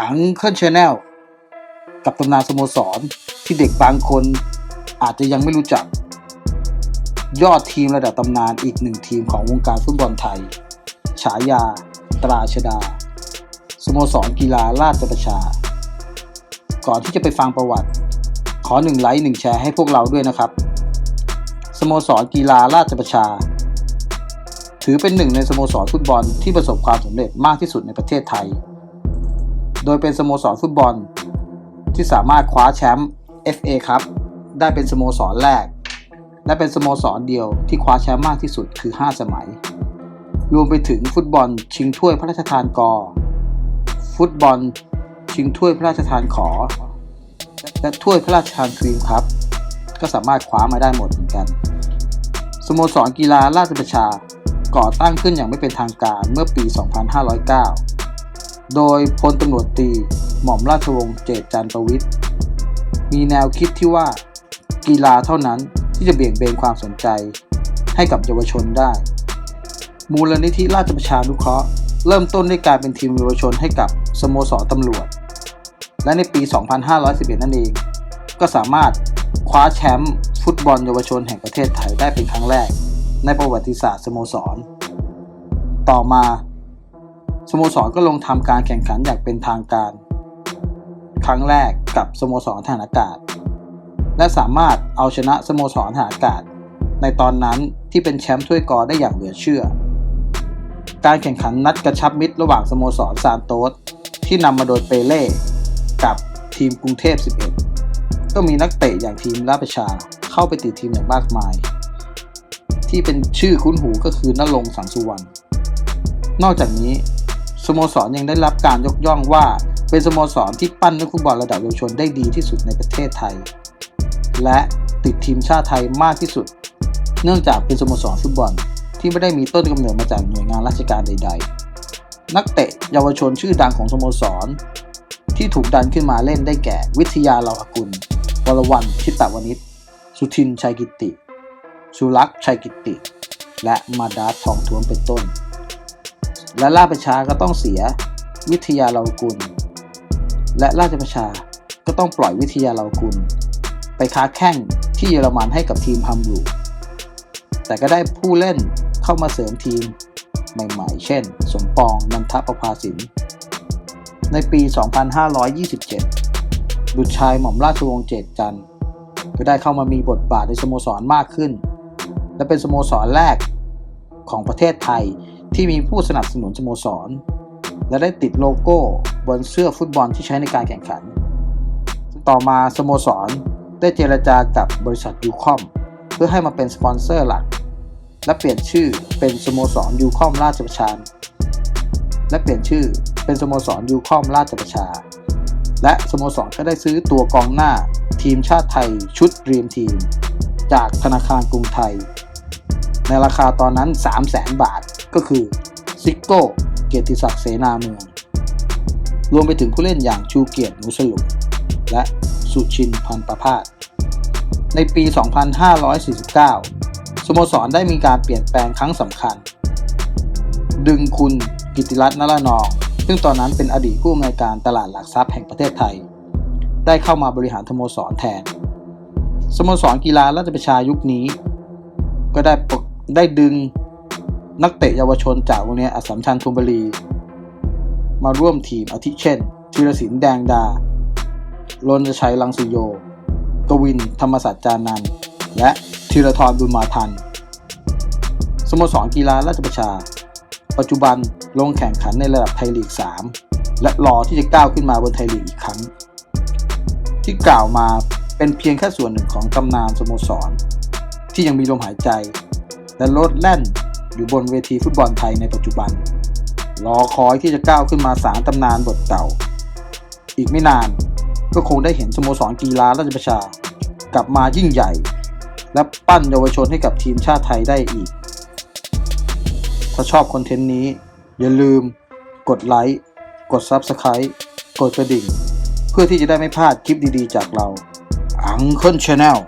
อังเคิลชาแนลกับตำนานสโมสรที่เด็กบางคนอาจจะยังไม่รู้จัก ยอดทีมระดับตำนานอีกหนึ่งทีมของวงการฟุตบอลไทย ฉายา ตราชดา สโมสรกีฬาราชประชา ก่อนที่จะไปฟังประวัติ ขอหนึ่งไลค์หนึ่งแชร์ให้พวกเราด้วยนะครับ สโมสรกีฬาราชประชา ถือเป็นหนึ่งในสโมสรฟุตบอลที่ประสบความสำเร็จมากที่สุดในประเทศไทย โดยเป็นสโมสรฟุตบอล ที่สามารถคว้าแชมป์ FA ครับ ได้เป็นสโมสรแรก และเป็นสโมสรเดียวที่คว้าแชมป์มากที่สุดคือ 5 สมัย รวมไปถึงฟุตบอลชิงถ้วยพระราชทานกอ ฟุตบอลชิงถ้วยพระราชทานขอ และถ้วยพระราชทานครีมครับ ก็สามารถคว้ามาได้หมดเหมือนกัน สโมสรกีฬาราชประชาก่อตั้งขึ้นอย่างไม่เป็นทางการเมื่อปี 2509 โดยพลตำรวจตี หม่อมราชวงศ์เจตจันทร์ประวิทย์มีแนวคิดที่ว่ากีฬาเท่านั้นที่จะเบี่ยงเบนความสนใจ ให้กับเยาวชนได้ มูลนิธิราชประชานุเคราะห์เริ่มต้นด้วยการเป็นทีมเยาวชนให้กับสโมสรตำรวจ และในปี 2511 นั่นเอง ก็สามารถคว้าแชมป์ฟุตบอลเยาวชนแห่งประเทศไทยได้เป็นครั้งแรก ในประวัติศาสตร์สโมสร ต่อมา สโมสรก็ลงทำการแข่งขันอย่างเป็นทางการ ครั้งแรกกับสโมสรทหารอากาศ และสามารถเอาชนะสโมสรทหารอากาศ ในตอนนั้นที่เป็นแชมป์ถ้วยกอได้อย่างเหลือเชื่อ การแข่งขันนัดกระชับมิตรระหว่างสโมสรซานโตสที่นำมาโดยเปเล่กับทีมกรุงเทพ 11 ก็มีนักเตะอย่างทีมราชประชาเข้าไปติดทีมอย่างมากมาย ที่เป็นชื่อคุ้นหูก็คือนรงสังสุวรรณนอกจากนี้ สโมสรยังได้รับการยกย่องว่า เป็นสโมสรที่ปั้นนักฟุตบอลระดับเยาวชนได้ดีที่สุดในประเทศไทย และติดทีมชาติไทยมากที่สุด เนื่องจากเป็นสโมสรฟุตบอลที่ไม่ได้มีต้นกำเนิดมาจากหน่วยงานราชการใด ๆ นักเตะเยาวชนชื่อดังของสโมสร ที่ถูกดันขึ้นมาเล่นได้แก่ วิทยาเราอกุลวรวันชิตตวณิชสุทินชัยกิติ สุรักษ์ชัยกิติ และมาดาทองท้วมเป็นต้น และราชประชาก็ต้องเสียวิทยาเรากุล และราชประชาก็ต้องปล่อยวิทยาเรากุล ไปค้าแข่งที่เยอรมันให้กับทีมฮัมบูร์กแต่ก็ได้ผู้เล่นเข้ามาเสริมทีมใหม่ๆ เช่น สมปองนันทประภาสิน ในปี 2527 บุตรชายหม่อมราชวงศ์เจตจันทร์ก็ได้เข้ามามีบทบาทในสโมสรมากขึ้น และเป็นสโมสรแรกของประเทศไทย ที่มีผู้สนับสนุนสโมสร และได้ติดโลโก้บนเสื้อฟุตบอลที่ใช้ในการแข่งขัน ต่อมาสโมสรได้เจรจากับบริษัทยูคอมเพื่อให้มาเป็นสปอนเซอร์หลัก และเปลี่ยนชื่อเป็นสโมสรยูคอมราชประชาและเปลี่ยนชื่อเป็นสโมสรยูคอมราชประชา และสโมสรก็ได้ซื้อตัวกองหน้าทีมชาติไทยชุดเรียมทีม จากธนาคารกรุงไทย ในราคาตอนนั้น 3 0 0แสนบาท ก็คือซิโก้เกียรติศักดิ์เสนาเมือง รวมไปถึงผู้เล่นอย่างชูเกียรติหนูสลุปและสุชินพันประพาสในปี 2549 สโมสรได้มีการเปลี่ยนแปลงครั้งสำคัญ ดึงคุณกิติรัตน์นรนอง ซึ่งตอนนั้นเป็นอดีตผู้อำนวยการตลาดหลักทรัพย์แห่งประเทศไทย ได้เข้ามาบริหารสโมสรแทน สโมสรกีฬาราชประชายุคนี้ ก็ได้ปกได้ดึง นักเตะเยาวชนจากโรงเรียนอัสสัมชัญธนบุรี มาร่วมทีมอาทิเช่นธีรศิลป์แดงดารณชัยลังสุโย กวิน ธรรมศาสตร์จานัน และธีรทรบุญมาทัน สโมสรกีฬาราชประชา ปัจจุบันลงแข่งขันในระดับไทยลีก 3 และรอที่จะก้าวขึ้นมาบนไทยลีกอีกครั้ง ที่กล่าวมาเป็นเพียงแค่ส่วนหนึ่งของตำนานสโมสร ที่ยังมีลมหายใจ และโลดแล่น อยู่บนเวทีฟุตบอลไทยในปัจจุบัน รอคอยที่จะก้าวขึ้นมาสารตำนานบทเก่า อีกไม่นานก็คงได้เห็นสโมสรกีฬาราชประชา กลับมายิ่งใหญ่ และปั้นเยาวชนให้กับทีมชาติไทยได้อีก ถ้าชอบคอนเทนต์นี้ อย่าลืม กดไลค์กด Subscribe กดกระดิ่ง เพื่อที่จะได้ไม่พลาดคลิปดีๆจากเราอังเคิลชาแนล